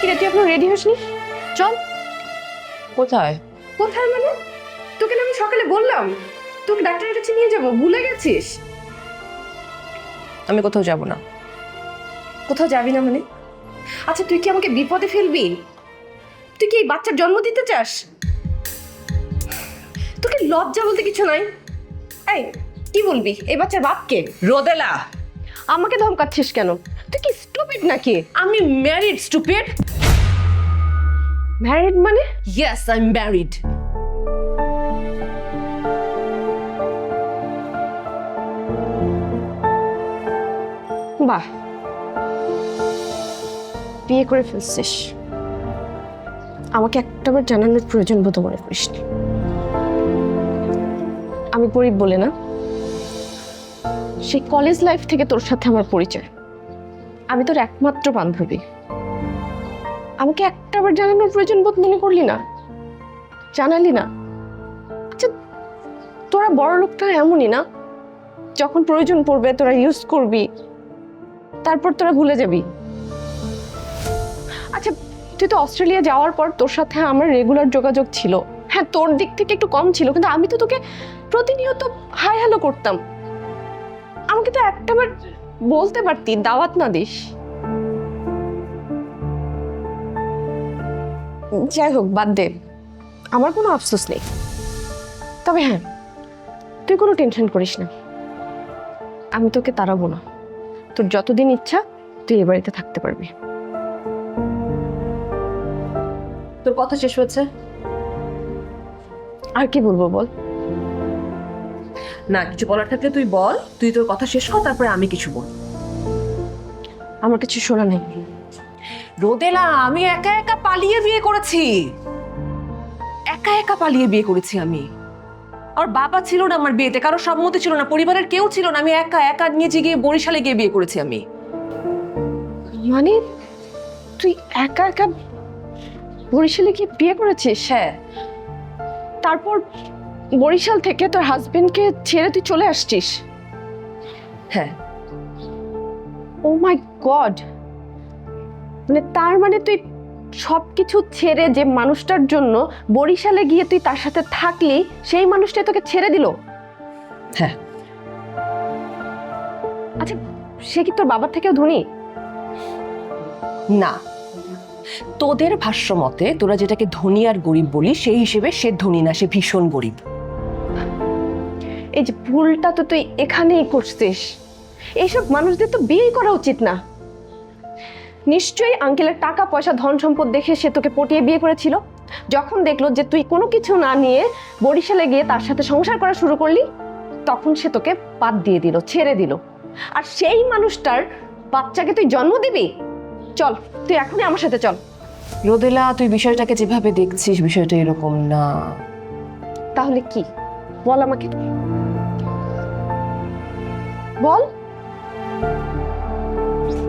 কিরে তুই এখনও রেডি হসনি? চল। কোথায়? কোথায় মানে? তোকে না আমি সকালে বললাম তোকে ডাক্তারের কাছে নিয়ে যাব ভুলে গেছিস? আমি কোথাও যাব না। কোথাও যাবি না মানে? আচ্ছা তুই কি আমাকে বিপদে ফেলবি? তুই কি এই বাচ্চার জন্ম দিতে চাস? তোকে লজ্জা বলতে কিছু নাই। এই কি বলবি? এই বাচ্চার বাপকে? রোদেলা! আমাকে ধমকাচ্ছিস কেন? তুই কি স্টুপিড নাকি? আমি ম্যারিড স্টুপিড ম্যারিড মানে? ইয়েস আই এম ম্যারিড বাহ। বিয়ে করে ফেলছিস। আমাকে একটাবার জানানোর প্রয়োজন বোধ মনে করিস আমি গরিব বলে না। সেই কলেজ লাইফ থেকে তোর সাথে আমার পরিচয়। আমি তোর একমাত্র বান্ধবী। আমাকে একটাবার জানানোর প্রয়োজন বোধ মনে করলি না? জানালি না? আচ্ছা তোরা বড় লোকটা এমনই না? যখন প্রয়োজন পড়বে তোরা ইউজ করবি, তারপর তোরা ভুলে যাবি। আচ্ছা তুই তো অস্ট্রেলিয়া যাওয়ার পর তোর সাথে আমার রেগুলার যোগাযোগ ছিল। হ্যাঁ তোর দিক থেকে একটু কম ছিল, কিন্তু আমি তো তোকে প্রতিনিয়ত হাই হ্যালো করতাম। আমাকে তো একটাবার বলতে পারতি, দাওয়াত না দিস। যাই হোক, বাদ দে। আমার কোনো আফসোস নেই। তবে হ্যাঁ তুই কোনো টেনশন করিস না। আমি তোকে তাড়াবো না। তোর যতদিন ইচ্ছা, তুই এ বাড়িতে থাকতে পারবি। তোর কথা শেষ হয়েছে। আর কি বলব বল? না কিছু বলার থাকলে তুই বল তুই তোর কথা শেষ কর তারপরে আমি কিছু বল। আমার কিছু শোনা নেই। রোদেলা আমি একা একা পালিয়ে বিয়ে করেছি। একা একা পালিয়ে বিয়ে করেছি আমি। আর বাবা ছিল না আমার বিয়েতে কারও সম্মতি ছিল না পরিবারের কেউ ছিল না আমি একা একা নিয়ে গিয়ে বরিশালে গিয়ে বিয়ে করেছি আমি। মানে তুই একা একা বরিশালে গিয়ে বিয়ে করেছিস? হ্যাঁ। তারপর বরিশাল থেকে তোর হাজবেন্ডকে ছেড়ে তুই চলে আসছিস? হ্যাঁ। ও মাই গড মানে তার মানে তুই সব কিছু ছেড়ে যে মানুষটার জন্য বরিশালে গিয়ে তুই তার সাথে থাকলি সেই মানুষটাই তোকে ছেড়ে দিল? হ্যাঁ। আচ্ছা সে কি তোর বাবার থেকেও ধনী? না। তোদের ভাষ্য মতে তোরা যেটাকে ধনী আর গরিব বলি সেই হিসেবে সে ধনী না সে ভীষণ গরিব। এই যে ভুলটা তো তুই এখানেই করছিস। এইসব মানুষদের তো বিয়ে করা উচিত না। নিশ্চয়ই আঙ্কেলের টাকা পয়সা ধন সম্পদ দেখে সে তোকে পটিয়ে বিয়ে করেছিল। যখন দেখল যে তুই কোনো কিছু না নিয়ে বরিশালে গিয়ে তার সাথে সংসার করা শুরু করলি তখন সে তোকে বাদ দিয়ে দিল ছেড়ে দিল। আর সেই মানুষটার বাচ্চাকে তুই জন্ম দিবি? চল তুই এখনই আমার সাথে চল। রোদেলা তুই বিষয়টাকে যেভাবে দেখছিস বিষয়টা এরকম না। তাহলে কি? বল আমাকে। বল